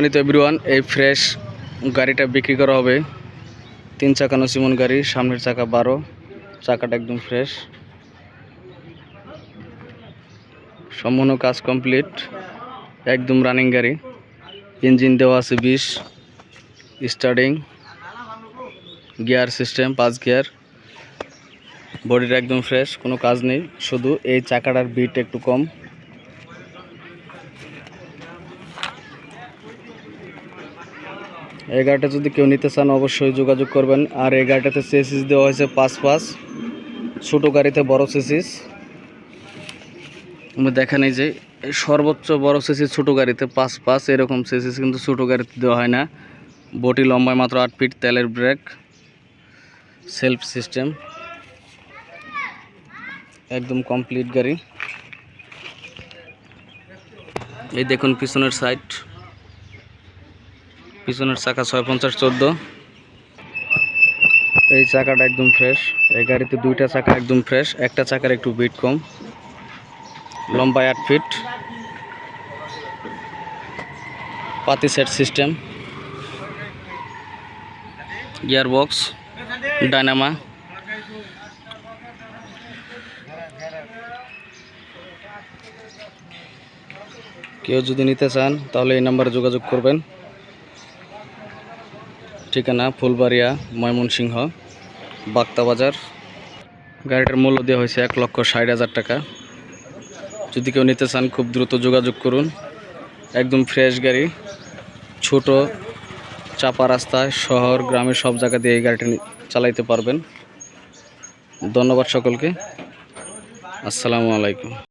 সম্মানিত এভরিওয়ান এই ফ্রেশ গাড়িটা বিক্রি করা হবে। তিন চাকানো সিমন গাড়ি, সামনের চাকা বারো, চাকাটা একদম ফ্রেশ সম্পূর্ণ কাজ কমপ্লিট একদম রানিং গাড়ি। ইঞ্জিন দেওয়া আছে বিশ স্টার্টিং গিয়ার সিস্টেম পাঁচ গিয়ার বডিটা একদম ফ্রেশ কোনো কাজ নেই, শুধু এই চাকাটার বিট একটু কম। এই গাড়িটা যদি কেউ নিতে চান, অবশ্যই যোগাযোগ করবেন। আর এই গাড়িটাতে চেসিস দেওয়া হয়েছে পাঁচ পাঁচ ছোটো গাড়িতে বড় চেসিস আমরা দেখেন এই যে, সর্বোচ্চ বড় চেসিস ছোটো গাড়িতে পাঁচ পাঁচ এরকম চেসিস কিন্তু ছোটো গাড়িতে দেওয়া হয় না। বটি লম্বায় মাত্র আট ফিট, তেলের ব্রেক, সেলফ সিস্টেম। একদম কমপ্লিট গাড়ি। এই দেখুন পিছনের সাইড। পিছনের চাকা ছয় পঞ্চাশ চোদ্দ। এই চাকাটা একদম ফ্রেশ এই গাড়িতে দুইটা চাকা একদম ফ্রেশ একটা চাকার একটু বিট কম। লম্বায় আট ফিট পাতি set system gear box dynamo কেউ যদি নিতে চান, তাহলে এই নাম্বারে যোগাযোগ করবেন। ঠিকানা ফুলবাড়িয়া, ময়মনসিংহ বাক্তা বাজার গাড়িটার মূল্য দেওয়া হয়েছে এক লক্ষ ষাট হাজার টাকা। যদি কেউ নিতে চান, খুব দ্রুত যোগাযোগ করুন। একদম ফ্রেশ গাড়ি, ছোট, চাপা রাস্তায় শহর, গ্রামের সব জায়গা দিয়ে এই গাড়িটা চালাইতে পারবেন। ধন্যবাদ সকলকে। আসসালামু আলাইকুম।